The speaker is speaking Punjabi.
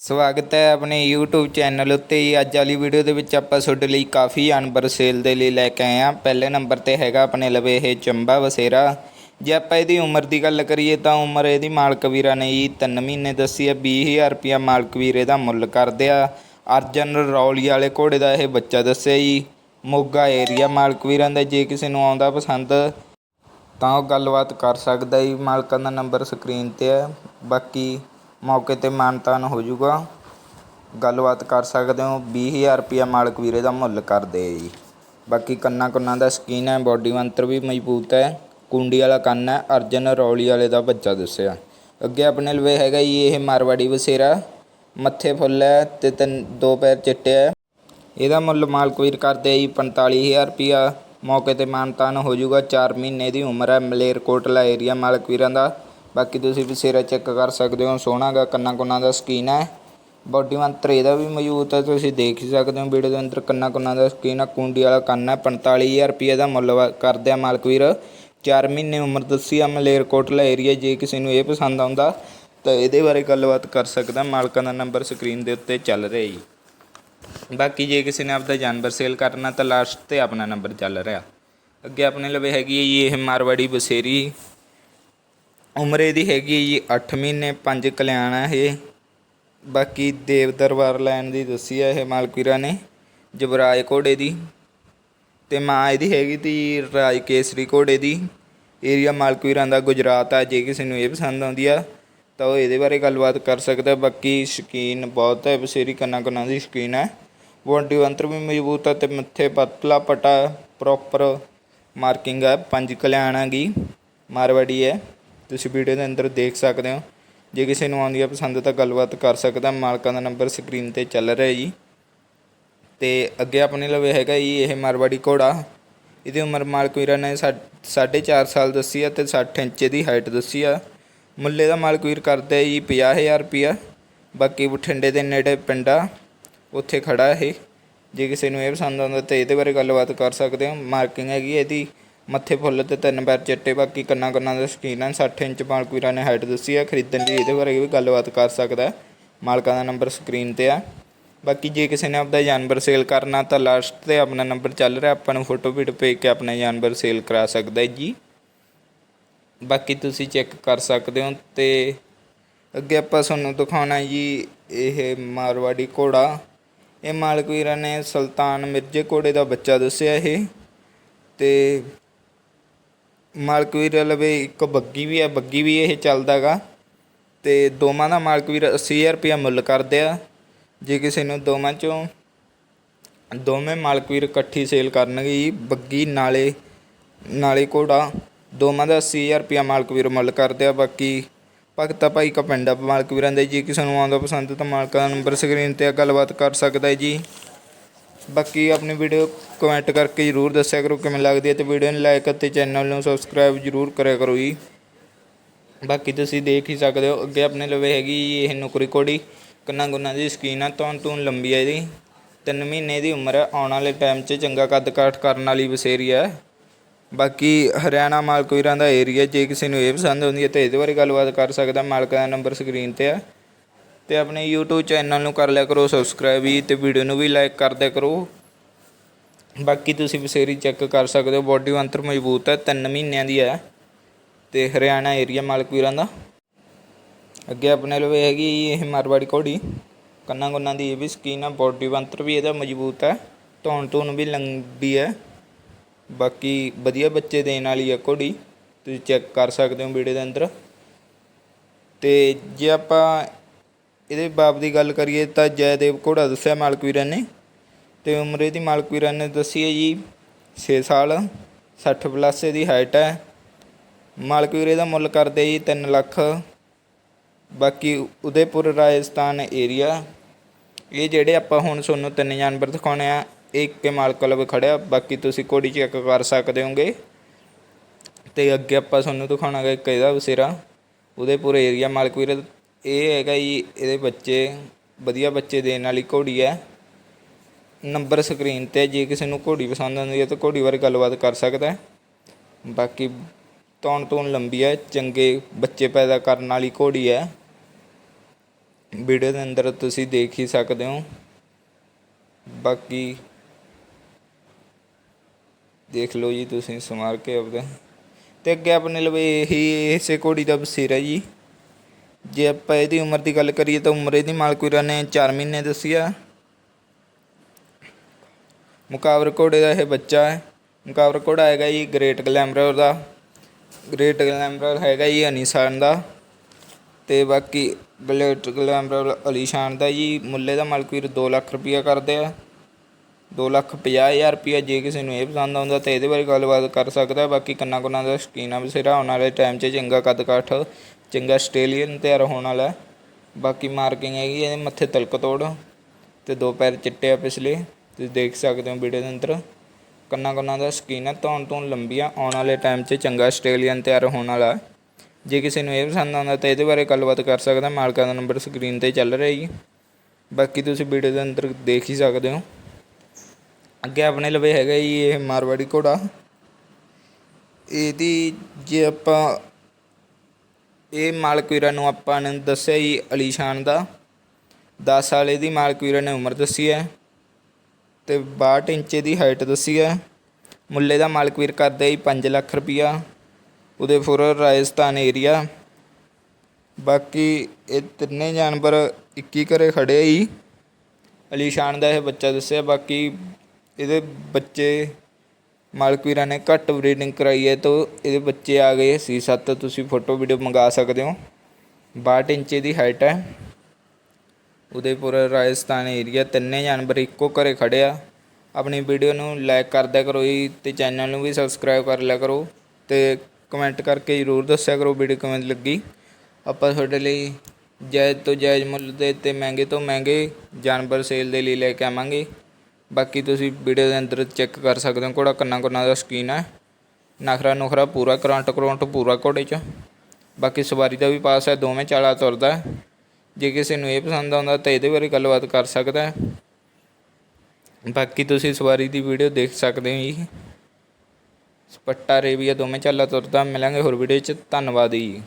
ਸਵਾਗਤ ਹੈ ਆਪਣੇ YouTube ਚੈਨਲ ਉੱਤੇ ਅੱਜ ਵਾਲੀ ਵੀਡੀਓ ਦੇ ਵਿੱਚ ਆਪਾਂ ਤੁਹਾਡੇ ਲਈ ਕਾਫੀ ਅਨਬਰ ਸੇਲ ਦੇ ਲਈ ਲੈ ਕੇ ਆਏ ਹਾਂ। ਪਹਿਲੇ ਨੰਬਰ ਤੇ ਹੈਗਾ ਆਪਣੇ ਲਵੇ ਇਹ ਚੰਬਾ ਵਸੇਰਾ। ਜੇ ਆਪਾਂ ਇਹਦੀ ਉਮਰ ਦੀ ਗੱਲ ਕਰੀਏ ਤਾਂ ਉਮਰ ਇਹਦੀ ਮਾਲਕ ਵੀਰਾਂ ਨੇ ਜੀ 3 ਮਹੀਨੇ ਦੱਸੀ ਹੈ। 20000 ਰੁਪਿਆ ਮਾਲਕ ਵੀਰ ਇਹਦਾ ਮੁੱਲ ਕਰਦੇ ਆ। ਅਰਜਨ ਰੌਲੀ ਵਾਲੇ ਘੋੜੇ ਦਾ ਇਹ ਬੱਚਾ ਦੱਸਿਆ ਜੀ। ਮੋਗਾ ਏਰੀਆ ਮਾਲਕ ਵੀਰਾਂ ਦਾ ਜੇ ਕਿਸੇ ਨੂੰ ਆਉਂਦਾ ਪਸੰਦ ਤਾਂ ਉਹ ਗੱਲਬਾਤ ਕਰ ਸਕਦਾ ਜੀ। ਮਾਲਕਾਂ ਦਾ ਨੰਬਰ ਸਕਰੀਨ ਤੇ ਹੈ। ਬਾਕੀ ਮੌਕੇ ਤੇ ਮਾਨਤਾਨ ਹੋ ਜਾਊਗਾ। ਗੱਲਬਾਤ ਕਰ ਸਕਦੇ ਹੋ। 20000 ਰੁਪਿਆ ਮਾਲਕ ਵੀਰੇ ਦਾ ਮੁੱਲ ਕਰਦੇ ਆ ਜੀ। ਬਾਕੀ ਕੰਨਾਂ ਕੁੰਨਾਂ ਦਾ ਸਕੀਨ ਹੈ, ਬੋਡੀ ਮੰਤਰ ਵੀ ਮਜ਼ਬੂਤ ਹੈ। ਕੁੰਡੀ ਵਾਲਾ ਕੰਨ ਹੈ, ਅਰਜਨ ਰੌਲੀ ਵਾਲੇ ਦਾ ਬੱਚਾ ਦੱਸਿਆ। ਅੱਗੇ ਆਪਣੇ ਲਵੇ ਹੈਗਾ ਜੀ ਇਹ ਮਾਰਵਾੜੀ ਵਸੇਰਾ। ਮੱਥੇ ਫੁੱਲ ਹੈ ਤੇ ਤਿੰਨ, ਦੋ ਪੈਰ ਚਿੱਟੇ ਹੈ। ਇਹਦਾ ਮੁੱਲ ਮਾਲਕ ਵੀਰ ਕਰਦੇ ਆ ਜੀ 45000 ਰੁਪਿਆ ਮੌਕੇ ਤੇ ਮਾਨਤਾਨ ਹੋ ਜਾਊਗਾ। 4 ਮਹੀਨੇ ਦੀ ਉਮਰ ਹੈ, ਮਲੇਰਕੋਟਲਾ ਏਰੀਆ ਮਾਲਕ ਵੀਰਾਂ ਦਾ। ਬਾਕੀ ਤੁਸੀਂ ਬਸੇਰਾ ਚੈੱਕ ਕਰ ਸਕਦੇ ਹੋ, ਸੋਹਣਾ ਗਾ ਕੰਨਾਂ ਕੁੰਨਾਂ ਦਾ ਸਕੀਨ ਹੈ। ਬੋਡੀ ਮੰਤਰ ਇਹਦਾ ਵੀ ਮੌਜੂਦ ਹੈ, ਤੁਸੀਂ ਦੇਖ ਹੀ ਸਕਦੇ ਹੋ ਵੀਡੀਓ ਦੇ ਅੰਦਰ ਕੰਨਾਂ ਕੁੰਨਾਂ ਦਾ ਸਕੀਨ ਹੈ ਕੁੰਡੀ ਵਾਲਾ ਕੰਨ ਹੈ 45000 ਰੁਪਏ ਦਾ ਮੁੱਲ ਵਾ- ਕਰਦੇ ਆ ਮਾਲਕ ਵੀਰ। 4 ਮਹੀਨੇ ਉਮਰ ਦੱਸੀ ਆ ਮਲੇਰਕੋਟਲਾ ਏਰੀਆ ਜੇ ਕਿਸੇ ਨੂੰ ਇਹ ਪਸੰਦ ਆਉਂਦਾ, ਤਾਂ ਇਹਦੇ ਬਾਰੇ ਗੱਲਬਾਤ ਕਰ ਸਕਦਾ, ਮਾਲਕਾਂ ਦਾ ਨੰਬਰ ਸਕਰੀਨ ਦੇ ਉੱਤੇ ਚੱਲ ਰਿਹਾ ਜੀ। ਬਾਕੀ ਜੇ ਕਿਸੇ ਨੇ ਆਪਦਾ ਜਾਨਵਰ ਸੇਲ ਕਰਨਾ, ਤਾਂ ਲਾਸਟ ਤੇ ਆਪਣਾ ਨੰਬਰ ਚੱਲ ਰਿਹਾ। ਅੱਗੇ ਆਪਣੇ ਲਵੇ ਹੈਗੀ ਹੈ ਜੀ ਇਹ ਮਾਰਵਾੜੀ ਬਸੇਰੀ। ਉਮਰ ਇਹਦੀ ਹੈਗੀ ਜੀ 8 ਮਹੀਨੇ 5 ਕਲਿਆਣ ਹੈ ਇਹ। ਬਾਕੀ ਦੇਵ ਦਰਬਾਰ ਲੈਣ ਦੀ ਦੱਸੀ ਹੈ ਇਹ ਮਾਲਕੀਰਾ ਨੇ, ਜਬਰਾਜ ਘੋੜੇ ਦੀ। ਤੇ ਮਾਂ ਇਹਦੀ ਹੈਗੀ ਤੀ ਰਾਜ ਕੇਸਰੀ ਘੋੜੇ ਦੀ। ਏਰੀਆ ਮਾਲਕੀਰਾਂ ਦਾ ਗੁਜਰਾਤ ਆ, ਜੇ ਕਿਸੇ ਨੂੰ ਇਹ ਪਸੰਦ ਆਉਂਦੀ ਆ, ਤਾਂ ਉਹ ਇਹਦੇ ਬਾਰੇ ਗੱਲਬਾਤ ਕਰ ਸਕਦਾ। ਬਾਕੀ ਸ਼ਕੀਨ ਬਹੁਤ ਹੈ ਬਸੇਰੀ ਕੰਨਾਂ ਕੰਨਾਂ ਦੀ ਸ਼ਕੀਨ ਹੈ ਬੋਡੀ ਅੰਤਰ ਵੀ ਮਜ਼ਬੂਤ ਹੈ ਤੇ ਮੱਥੇ ਪਤਲਾ ਪਟਾ ਪ੍ਰੋਪਰ ਮਾਰਕਿੰਗ ਹੈ ਪੰਜ ਕਲਿਆਣਾਂ ਦੀ ਮਾਰਵਾੜੀ ਹੈ ਤੁਸੀਂ ਵੀਡੀਓ ਦੇ ਅੰਦਰ ਦੇਖ ਸਕਦੇ ਹੋ। ਜੇ ਕਿਸੇ ਨੂੰ ਆਉਂਦੀ ਹੈ ਪਸੰਦ ਤਾਂ ਗੱਲਬਾਤ ਕਰ ਸਕਦਾ। ਮਾਲਕਾਂ ਦਾ ਨੰਬਰ ਸਕਰੀਨ ਤੇ ਚੱਲ ਰਿਹਾ ਜੀ। ਤੇ ਅੱਗੇ ਆਪਣੇ ਲਵੇ ਹੈਗਾ ਜੀ ਇਹ ਮਾਰਵਾੜੀ ਘੋੜਾ। ਇਹਦੀ ਉਮਰ ਮਾਲਕ ਵੀਰਾਂ ਨੇ ਸਾ- ਸਾਢੇ ਚਾਰ ਸਾਲ ਦੱਸੀ ਆ ਤੇ 60 ਇੰਚ ਦੀ ਹਾਈਟ ਦੱਸੀ ਆ। ਮੁੱਲੇ ਦਾ ਮਾਲਕ ਵੀਰ ਕਰਦਾ ਜੀ 50000 ਰੁਪਿਆ ਬਾਕੀ ਬਠਿੰਡੇ ਦੇ ਨੇੜੇ ਪਿੰਡ ਆ ਉੱਥੇ ਖੜਾ ਇਹ। ਜੇ ਕਿਸੇ ਨੂੰ ਇਹ ਪਸੰਦ ਆਉਂਦਾ ਤਾਂ ਇਹਦੇ ਬਾਰੇ ਗੱਲਬਾਤ ਕਰ ਸਕਦੇ ਹੋ। ਮਾਰਕਿੰਗ ਹੈਗੀ ਇਹਦੀ। ਮੱਥੇ ਫੁੱਲ ਤੇ ਤਿੰਨ ਪੈਰ ਚਿੱਟੇ, ਬਾਕੀ ਕੰਨਾਂ ਕੰਨਾਂ ਦਾ ਸਕੀਨ ਹੈ 60 ਇੰਚ ਮਾਲਕ ਵੀਰਾਂ ਨੇ ਹਾਈਟ ਦੱਸੀ ਹੈ ਖਰੀਦਣ ਲਈ ਇਹਦੇ ਬਾਰੇ ਵੀ ਗੱਲਬਾਤ ਕਰ ਸਕਦਾ ਮਾਲਕਾਂ ਦਾ ਨੰਬਰ ਸਕਰੀਨ ਤੇ ਆ। ਬਾਕੀ ਜੇ ਕਿਸੇ ਨੇ ਆਪਦਾ ਜਾਨਵਰ ਸੇਲ ਕਰਨਾ ਤਾਂ ਲਾਸਟ ਤੇ ਆਪਣਾ ਨੰਬਰ ਚੱਲ ਰਿਹਾ। ਆਪਾਂ ਨੂੰ ਫੋਟੋ ਵੀਡੀਓ ਭੇਜ ਕੇ ਆਪਣਾ ਜਾਨਵਰ ਸੇਲ ਕਰਾ ਸਕਦਾ ਜੀ। ਬਾਕੀ ਤੁਸੀਂ ਚੈੱਕ ਕਰ ਸਕਦੇ ਹੋ ਤੇ ਅੱਗੇ ਆਪਾਂ ਤੁਹਾਨੂੰ ਦਿਖਾਉਣਾ ਜੀ ਇਹ ਮਾਰਵਾੜੀ ਘੋੜਾ। ਇਹ ਮਾਲਕ ਵੀਰਾਂ ਨੇ ਸੁਲਤਾਨ ਮਿਰਜ਼ੇ ਘੋੜੇ ਦਾ ਬੱਚਾ ਦੱਸਿਆ ਇਹ। ਤੇ ਮਾਲਕ ਵੀਰ ਲਵੇ ਇੱਕ ਬੱਗੀ ਵੀ ਹੈ ਬੱਗੀ ਵੀ ਇਹ ਚੱਲਦਾ ਗਾ। ਤੇ ਦੋਵਾਂ ਦਾ ਮਾਲਕ ਵੀਰ 80000 ਰੁਪਇਆ ਮੁੱਲ ਕਰਦੇ ਆ। ਜੇ ਕਿਸੇ ਨੂੰ ਦੋਵਾਂ ਚੋਂ ਦੋਵੇਂ ਮਾਲਕ ਵੀਰ ਇਕੱਠੀ ਸੇਲ ਕਰਨਗੇ ਜੀ, ਬੱਗੀ ਨਾਲੇ ਨਾਲੇ ਘੋੜਾ, ਦੋਵਾਂ ਦਾ 80000 ਰੁਪਇਆ ਮਾਲਕ ਵੀਰ ਮੁੱਲ ਕਰਦੇ ਆ। ਬਾਕੀ ਭਗਤਾ ਭਾਈ ਕਾ ਪਿੰਡ ਆ ਮਾਲਕ ਵੀਰਾਂ ਦੇ, ਜੇ ਕਿਸੇ ਨੂੰ ਆਉਂਦਾ ਪਸੰਦ ਤਾਂ ਮਾਲਕਾਂ ਦਾ ਨੰਬਰ ਸਕਰੀਨ ਤੇ ਗੱਲਬਾਤ ਕਰ ਸਕਦਾ ਹੈ ਜੀ। ਬਾਕੀ ਆਪਣੀ ਵੀਡੀਓ ਕਮੈਂਟ ਕਰਕੇ ਜਰੂਰ ਦੱਸਿਆ ਕਰੋ ਕਿਵੇਂ ਲੱਗਦੀ ਹੈ ਤੇ ਵੀਡੀਓ ਨੂੰ ਲਾਈਕ ਅਤੇ ਚੈਨਲ ਨੂੰ ਸਬਸਕ੍ਰਾਈਬ ਜਰੂਰ ਕਰਿਆ ਕਰੋ ਜੀ। ਬਾਕੀ ਤੁਸੀਂ ਦੇਖ ਹੀ ਸਕਦੇ ਹੋ, ਅੱਗੇ ਆਪਣੇ ਲਵੇ ਹੈਗੀ ਇਹ ਨੁਕਰੀ ਕੋੜੀ। ਕੰਨਾਂ ਗੁੰਨਾਂ ਦੀ ਸਕੀਨ ਆ ਤੋਂ ਤੋਂ ਲੰਬੀ ਹੈ ਇਹਦੀ। ਤਿੰਨ ਮਹੀਨੇ ਦੀ ਉਮਰ ਹੈ ਆਉਣ ਵਾਲੇ ਟਾਈਮ 'ਚ ਚੰਗਾ ਕੱਦ ਕਾਠ ਕਰਨ ਵਾਲੀ ਵਸੇਰੀ ਹੈ ਬਾਕੀ ਹਰਿਆਣਾ ਮਾਲਕਵੀਰਾਂ ਦਾ ਏਰੀਆ ਜੇ ਕਿਸੇ ਨੂੰ ਇਹ ਪਸੰਦ ਆਉਂਦੀ ਹੈ ਤਾਂ ਇਹਦੇ ਬਾਰੇ ਗੱਲਬਾਤ ਕਰ ਸਕਦਾ, ਮਾਲਕ ਦਾ ਨੰਬਰ ਸਕਰੀਨ ਤੇ ਹੈ ਤੇ ਆਪਣੇ YouTube ਚੈਨਲ ਨੂੰ ਕਰ ਲਿਆ ਕਰੋ ਸਬਸਕ੍ਰਾਈਬ ਵੀ ਤੇ ਵੀਡੀਓ ਨੂੰ ਵੀ ਲਾਈਕ ਕਰ ਦਿਆ ਕਰੋ। ਬਾਕੀ ਤੁਸੀਂ ਵਸੇਰੀ ਚੈੱਕ ਕਰ ਸਕਦੇ ਹੋ ਬੋਡੀ ਅੰਤਰ ਮਜ਼ਬੂਤ ਹੈ 3 ਮਹੀਨਿਆਂ ਦੀ ਹੈ ਤੇ ਹਰਿਆਣਾ ਏਰੀਆ ਮਾਲਕ ਵੀਰਾਂ ਦਾ। ਅੱਗੇ ਆਪਣੇ ਲਵੇ ਹੈਗੀ ਇਹ ਮਾਰਵਾੜੀ ਘੋੜੀ, ਕੰਨਾਂ ਗੁੰਨਾਂ ਦੀ ਇਹ ਵੀ ਸਕੀਨ ਹੈ ਬੋਡੀ ਬੰਤਰ ਵੀ ਇਹਦਾ ਮਜ਼ਬੂਤ ਹੈ, ਧੌਣ ਧੂਣ ਵੀ ਲੰਬੀ ਹੈ। ਬਾਕੀ ਵਧੀਆ ਬੱਚੇ ਦੇਣ ਵਾਲੀ ਹੈ ਘੋੜੀ, ਤੁਸੀਂ ਚੈੱਕ ਕਰ ਸਕਦੇ ਹੋ ਵੀਡੀਓ ਦੇ ਅੰਦਰ। ਤੇ ਜੇ ਆਪਾਂ ਇਹਦੇ ਬਾਪ ਦੀ ਗੱਲ ਕਰੀਏ ਤਾਂ ਜੈਦੇਵ ਘੋੜਾ ਦੱਸਿਆ ਮਾਲਕ ਵੀਰਾਂ ਨੇ ਤੇ ਉਮਰ ਇਹਦੀ ਮਾਲਕ ਵੀਰਾਂ ਨੇ ਦੱਸੀ ਹੈ ਜੀ 6 ਸਾਲ 60 ਪਲੱਸ ਇਹਦੀ ਹਾਈਟ ਹੈ। ਮਾਲਕ ਵੀਰੇ ਦਾ ਮੁੱਲ ਕਰਦੇ ਜੀ 3 ਲੱਖ। ਬਾਕੀ ਉਦੈਪੁਰ, ਰਾਜਸਥਾਨ ਏਰੀਆ ਇਹ ਜਿਹੜੇ ਆਪਾਂ ਹੁਣ ਤੁਹਾਨੂੰ ਤਿੰਨ ਜਾਨਵਰ ਦਿਖਾਉਣੇ ਆ, ਇਹ ਇੱਕ ਕੇ ਮਾਲਕ ਲਵੇ ਖੜਿਆ ਬਾਕੀ ਤੁਸੀਂ ਕੋਡੀ ਚੈੱਕ ਕਰ ਸਕਦੇ ਹੋਗੇ। ਤੇ ਅੱਗੇ ਆਪਾਂ ਤੁਹਾਨੂੰ ਦਿਖਾਉਣਾ ਗਾ ਇੱਕ ਇਹਦਾ ਵਸੇਰਾ। ਉਦੈਪੁਰ ਏਰੀਆ ਮਾਲਕ ਵੀਰੇ ਇਹ ਹੈਗਾ ਜੀ, ਇਹਦੇ ਬੱਚੇ, ਵਧੀਆ ਬੱਚੇ ਦੇਣ ਵਾਲੀ ਘੋੜੀ ਹੈ। ਨੰਬਰ ਸਕਰੀਨ ਤੇ ਜੇ ਕਿਸੇ ਨੂੰ ਘੋੜੀ ਪਸੰਦ ਆਉਂਦੀ ਹੈ ਤਾਂ ਘੋੜੀ ਬਾਰੇ ਗੱਲਬਾਤ ਕਰ ਸਕਦਾ ਬਾਕੀ ਤੌਣ ਤੂਣ ਲੰਬੀ ਹੈ, ਚੰਗੇ ਬੱਚੇ ਪੈਦਾ ਕਰਨ ਵਾਲੀ ਘੋੜੀ ਹੈ। ਵੀਡੀਓ ਦੇ ਅੰਦਰ ਤੁਸੀਂ ਦੇਖ ਹੀ ਸਕਦੇ ਹੋ। ਬਾਕੀ ਦੇਖ ਲਓ ਜੀ ਤੁਸੀਂ ਸਮਾਰ ਕੇ ਆਪਦਾ। ਤੇ ਅੱਗੇ ਆਪਣੇ ਲਵੇ ਇਹੀ ਇਸੇ ਘੋੜੀ ਦਾ ਬਸੇਰਾ ਹੈ ਜੀ। ਜੇ ਆਪਾਂ ਇਹਦੀ ਉਮਰ ਦੀ ਗੱਲ ਕਰੀਏ ਤਾਂ ਉਮਰ ਇਹਦੀ ਮਾਲਕੂਰਾ ਨੇ 4 ਮਹੀਨੇ ਦੱਸੀ ਆ। ਮੁਕਾਵਰ ਘੋੜੇ ਦਾ ਇਹ ਬੱਚਾ ਹੈ। ਮੁਕਾਬਰ ਘੋੜਾ ਹੈਗਾ ਜੀ ਗ੍ਰੇਟ ਗਲੈਮਰਰ ਦਾ। ਗ੍ਰੇਟ ਗਲੈਮਰਰ ਹੈਗਾ ਜੀ ਅਨੀਸਾਨ ਦਾ। ਤੇ ਬਾਕੀ ਗ੍ਰੇਟ ਗਲੈਮਰਰ ਅਲੀਸ਼ਾਨ ਦਾ ਜੀ, ਮੁੱਲੇ ਦਾ ਮਾਲਕੂਰ 2 ਲੱਖ ਰੁਪਈਆ ਕਰਦੇ ਆ। 2 ਲੱਖ ਪੰਜਾਹ ਹਜ਼ਾਰ ਰੁਪਈਆ ਜੇ ਕਿਸੇ ਨੂੰ ਇਹ ਪਸੰਦ ਆਉਂਦਾ ਤਾਂ ਇਹਦੇ ਬਾਰੇ ਗੱਲਬਾਤ ਕਰ ਸਕਦਾ। ਬਾਕੀ ਕੰਨਾ ਕੁੰਨਾ ਦਾ ਸ਼ੌਕੀਨ ਆ ਬਸੇਰਾ ਆਉਣ ਵਾਲੇ ਟਾਈਮ 'ਚ ਚੰਗਾ ਕੱਦ ਕਾਠ ਚੰਗਾ ਆਸਟ੍ਰੇਲੀਅਨ ਤਿਆਰ ਹੋਣ ਵਾਲਾ ਬਾਕੀ ਮਾਰਕਿੰਗ ਹੈਗੀ ਇਹਦੇ ਮੱਥੇ ਤਲਕ ਤੋੜ ਤੇ ਦੋ ਪੈਰ ਚਿੱਟੇ ਆ ਪਿਛਲੇ। ਤੁਸੀਂ ਦੇਖ ਸਕਦੇ ਹੋ ਵੀਡੀਓ ਦੇ ਅੰਦਰ। ਕੰਨਾ ਕੁੰਨਾ ਦਾ ਸਕੀਨ ਹੈ, ਧੌਣ ਤੋਂ ਲੰਬੀਆਂ, ਆਉਣ ਵਾਲੇ ਟਾਈਮ 'ਚ ਚੰਗਾ ਆਸਟ੍ਰੇਲੀਅਨ ਤਿਆਰ ਹੋਣ ਵਾਲਾ ਜੇ ਕਿਸੇ ਨੂੰ ਇਹ ਪਸੰਦ ਆਉਂਦਾ ਤਾਂ ਇਹਦੇ ਬਾਰੇ ਗੱਲਬਾਤ ਕਰ ਸਕਦਾ ਮਾਲਕਾਂ ਦਾ ਨੰਬਰ ਸਕਰੀਨ ਤੇ ਚੱਲ ਰਿਹਾ ਜੀ। ਬਾਕੀ ਤੁਸੀਂ ਵੀਡੀਓ ਦੇ ਅੰਦਰ ਦੇਖ ਹੀ ਸਕਦੇ ਹੋ। ਅੱਗੇ ਆਪਣੇ ਲਵੇ ਹੈਗਾ ਜੀ ਇਹ ਮਾਰਵਾੜੀ ਘੋੜਾ। ਇਹਦੀ ਜੇ ਆਪਾਂ ਇਹ ਮਾਲਕਵੀਰਾ ਨੂੰ ਆਪਾਂ ਨੇ ਦੱਸਿਆ ਜੀ ਅਲੀਸ਼ਾਨ ਦਾ। 10 ਸਾਲ ਦੀ ਮਾਲਕਵੀਰਾ ਨੇ ਉਮਰ ਦੱਸੀ ਹੈ ਤੇ 62 ਇੰਚ ਦੀ ਹਾਈਟ ਦੱਸੀ ਹੈ। ਮੁੱਲੇ ਦਾ ਮਾਲਕਵੀਰ ਕਰਦਾ ਜੀ 5 ਲੱਖ ਰੁਪਈਆ। ਉਦੈਪੁਰ ਰਾਜਸਥਾਨ ਏਰੀਆ ਬਾਕੀ ਇਹ ਤਿੰਨੇ ਜਾਨਵਰ ਇੱਕੀ ਘਰੇ ਖੜੇ ਆ ਜੀ। ਅਲੀਸ਼ਾਨ ਦਾ ਇਹ ਬੱਚਾ ਦੱਸਿਆ, ਬਾਕੀ ਇਹਦੇ ਬੱਚੇ ਮਾਲਕ ਵੀਰਾਂ ਨੇ ਘੱਟ ਬਰੀਡਿੰਗ ਕਰਾਈ ਹੈ ਤਾਂ ਇਹਦੇ ਬੱਚੇ ਆ ਗਏ ਸੀ ਸੱਤ, ਤੁਸੀਂ ਫੋਟੋ ਵੀਡੀਓ ਮੰਗਾ ਸਕਦੇ ਹੋ। 62 ਇੰਚ ਦੀ ਹਾਈਟ ਹੈ। ਉਦੈਪੁਰ ਰਾਜਸਥਾਨ ਏਰੀਆ ਤਿੰਨੇ ਜਾਨਵਰ ਇੱਕੋ ਘਰੇ ਖੜੇ ਆ। ਆਪਣੀ ਵੀਡੀਓ ਨੂੰ ਲਾਈਕ ਕਰਦਿਆ ਕਰੋ ਜੀ ਤੇ ਚੈਨਲ ਨੂੰ ਵੀ ਸਬਸਕ੍ਰਾਈਬ ਕਰ ਲਿਆ ਕਰੋ ਤੇ ਕਮੈਂਟ ਕਰਕੇ ਜ਼ਰੂਰ ਦੱਸਿਆ ਕਰੋ ਵੀਡੀਓ ਕਿਵੇਂ ਲੱਗੀ। ਆਪਾਂ ਤੁਹਾਡੇ ਲਈ ਜਾਇਜ਼ ਤੋਂ ਜਾਇਜ਼ ਮੁੱਲ ਦੇ ਤੇ ਮਹਿੰਗੇ ਤੋਂ ਮਹਿੰਗੇ ਜਾਨਵਰ ਸੇਲ ਦੇ ਲਈ ਲੈ ਕੇ ਆਵਾਂਗੇ। ਬਾਕੀ ਤੁਸੀਂ ਵੀਡੀਓ ਦੇ ਅੰਦਰ ਚੈੱਕ ਕਰ ਸਕਦੇ ਹੋ ਘੋੜਾ ਕੰਨਾਂ ਕੰਨਾ ਦਾ ਸਕੀਨ ਹੈ। ਨਖਰਾ ਨੁਖਰਾ ਪੂਰਾ, ਕਰੰਟ ਕਰੰਟ ਪੂਰਾ ਘੋੜੇ 'ਚ। ਬਾਕੀ ਸਵਾਰੀ ਦਾ ਵੀ ਪਾਸ ਹੈ, ਦੋਵੇਂ ਚਾਲਾ ਤੁਰਦਾ ਹੈ। ਜੇ ਕਿਸੇ ਨੂੰ ਇਹ ਪਸੰਦ ਆਉਂਦਾ ਤਾਂ ਇਹਦੇ ਬਾਰੇ ਗੱਲਬਾਤ ਕਰ ਸਕਦਾ ਹੈ। ਬਾਕੀ ਤੁਸੀਂ ਸਵਾਰੀ ਦੀ ਵੀਡੀਓ ਦੇਖ ਸਕਦੇ ਹੋ ਜੀ। ਸਪੱਟਾ ਰੇਵੀਆ ਦੋਵੇਂ ਚਾਲਾ ਤੁਰਦਾ, ਮਿਲਾਂਗੇ ਹੋਰ ਵੀਡੀਓ 'ਚ। ਧੰਨਵਾਦ ਜੀ।